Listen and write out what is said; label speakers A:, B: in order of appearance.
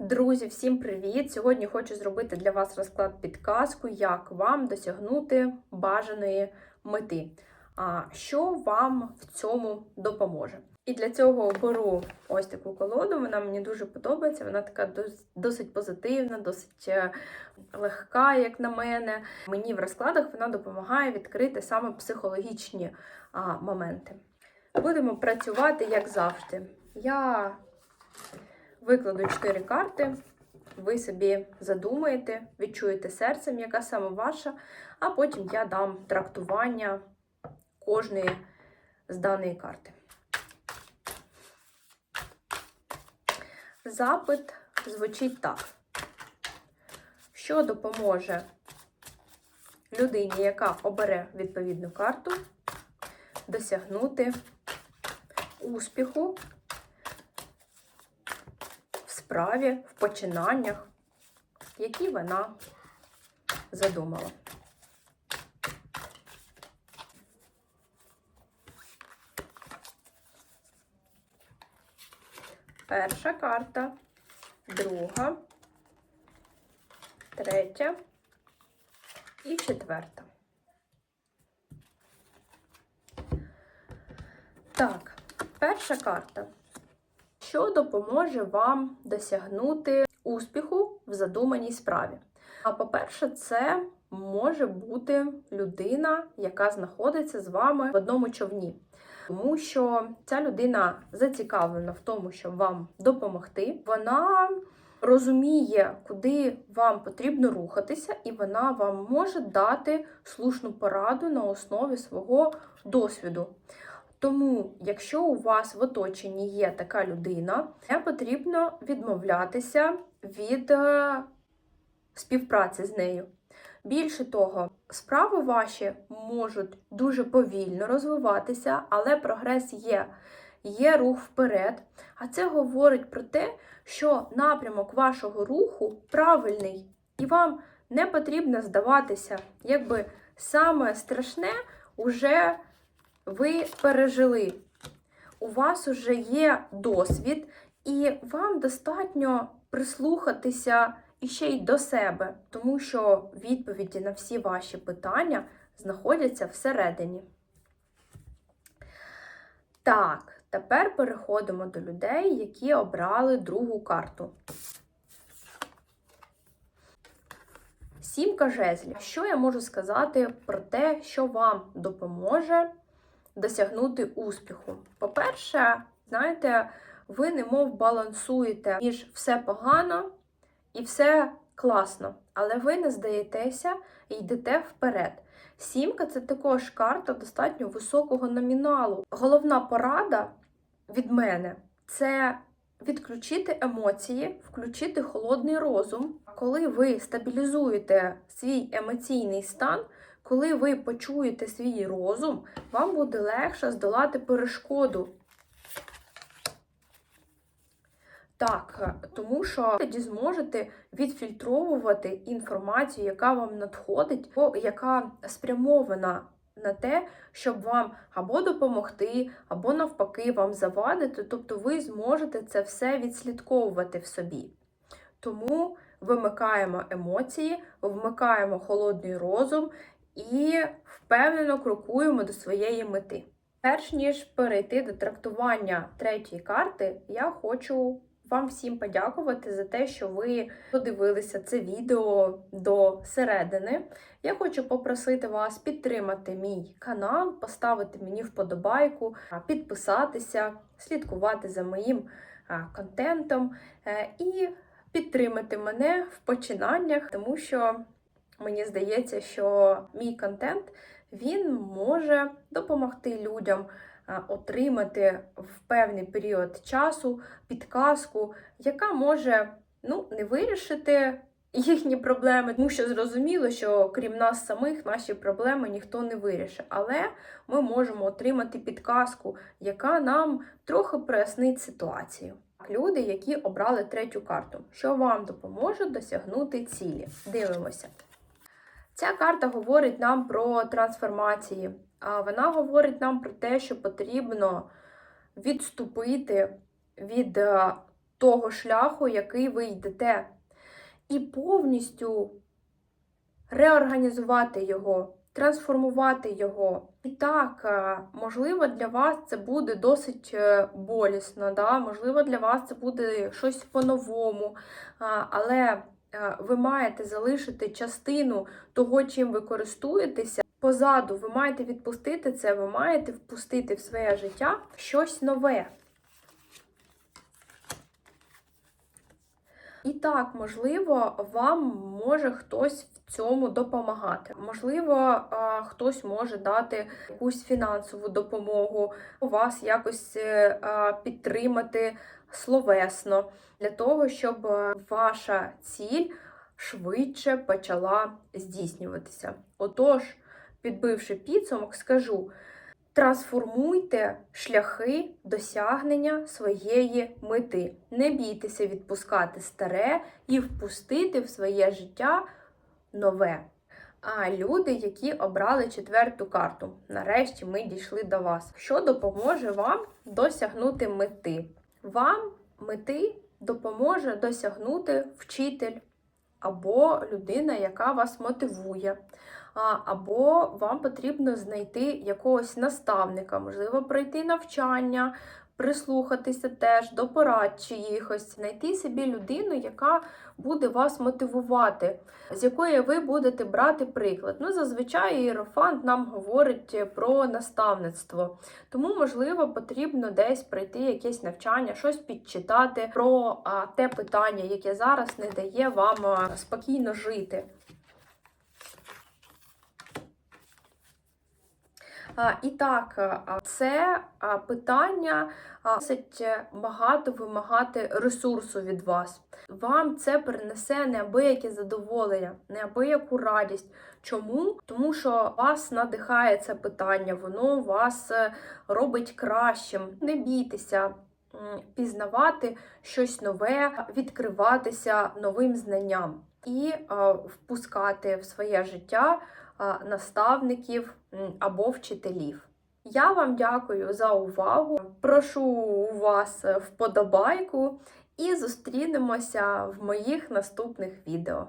A: Друзі, всім привіт! Сьогодні хочу зробити для вас розклад підказку, як вам досягнути бажаної мети. А що вам в цьому допоможе? І для цього беру ось таку колоду. Вона мені дуже подобається. Вона така досить позитивна, досить е, легка, як на мене. Мені в розкладах вона допомагає відкрити саме психологічні моменти. Будемо працювати як завжди. Я викладу 4 карти. Ви собі задумаєте, відчуєте серцем, яка саме ваша, а потім я дам трактування кожної з даної карти. Запит звучить так. Що допоможе людині, яка обере відповідну карту, досягнути успіху справі, в починаннях, які вона задумала. Перша карта, друга, третя і четверта. Так, перша карта. Що допоможе вам досягнути успіху в задуманій справі? А по-перше, це може бути людина, яка знаходиться з вами в одному човні. Тому що ця людина зацікавлена в тому, щоб вам допомогти. Вона розуміє, куди вам потрібно рухатися, і вона вам може дати слушну пораду на основі свого досвіду. Тому, якщо у вас в оточенні є така людина, не потрібно відмовлятися від е, співпраці з нею. Більше того, справи ваші можуть дуже повільно розвиватися, але прогрес є. Є рух вперед. А це говорить про те, що напрямок вашого руху правильний, і вам не потрібно здаватися, якби саме страшне уже ви пережили. У вас уже є досвід, і вам достатньо прислухатися іще й до себе, тому що відповіді на всі ваші питання знаходяться всередині. Так, тепер переходимо до людей, які обрали другу карту. Сімка жезлів. Що я можу сказати про те, що вам допоможе досягнути успіху? По-перше, знаєте, ви немов балансуєте між все погано і все класно, але ви не здаєтеся і йдете вперед. Сімка це також карта достатньо високого номіналу. Головна порада від мене це відключити емоції, включити холодний розум. Коли ви стабілізуєте свій емоційний стан, коли ви почуєте свій розум, вам буде легше здолати перешкоду. Так, тому що тоді зможете відфільтровувати інформацію, яка вам надходить, або яка спрямована на те, щоб вам або допомогти, або навпаки вам завадити. Тобто ви зможете це все відслідковувати в собі. Тому вимикаємо емоції, вмикаємо холодний розум і впевнено крокуємо до своєї мети. Перш ніж перейти до трактування третьої карти, я хочу вам всім подякувати за те, що ви подивилися це відео до середини. Я хочу попросити вас підтримати мій канал, поставити мені вподобайку, підписатися, слідкувати за моїм контентом е, і підтримати мене в починаннях, тому що мені здається, що мій контент він може допомогти людям отримати в певний період часу підказку, яка може ну, не вирішити їхні проблеми, тому що зрозуміло, що крім нас самих наші проблеми ніхто не вирішить. Але ми можемо отримати підказку, яка нам трохи прояснить ситуацію. Люди, які обрали третю карту, що вам допоможе досягнути цілі. Дивимося. Ця карта говорить нам про трансформації. Вона говорить нам про те, що потрібно відступити від е, того шляху, який ви йдете, і повністю реорганізувати його, трансформувати його. І так, е, можливо, для вас це буде досить е, болісно, да? можливо, для вас це буде щось по-новому, але ви маєте залишити частину того, чим ви користуєтеся. Позаду ви маєте відпустити це, ви маєте впустити в своє життя щось нове. І так, можливо, вам може хтось в цьому допомагати. Можливо, хтось може дати якусь фінансову допомогу, у вас якось е, підтримати словесно для того, щоб е, ваша ціль швидше почала здійснюватися. Отож, підбивши підсумок, скажу. Трансформуйте шляхи досягнення своєї мети. Не бійтеся відпускати старе і впустити в своє життя нове. А люди, які обрали четверту карту, нарешті ми дійшли до вас. Що допоможе вам досягнути мети? Вам мети допоможе досягнути вчитель або людина, яка вас мотивує. Або вам потрібно знайти якогось наставника, можливо, пройти навчання, прислухатися теж до порад чиїхось, знайти собі людину, яка буде вас мотивувати, з якої ви будете брати приклад. Ну, зазвичай іерофант нам говорить про наставництво. Тому, можливо, потрібно десь пройти якесь навчання, щось підчитати про те питання, яке зараз не дає вам спокійно жити. І так, це питання досить багато вимагати ресурсу від вас. Вам це принесе неабияке задоволення, неабияку радість. Чому? Тому що вас надихає це питання, воно вас е, робить кращим. Не бійтеся пізнавати щось нове, відкриватися новим знанням і впускати в своє життя наставників або вчителів. Я вам дякую за увагу. Прошу у вас вподобайку і зустрінемося в моїх наступних відео.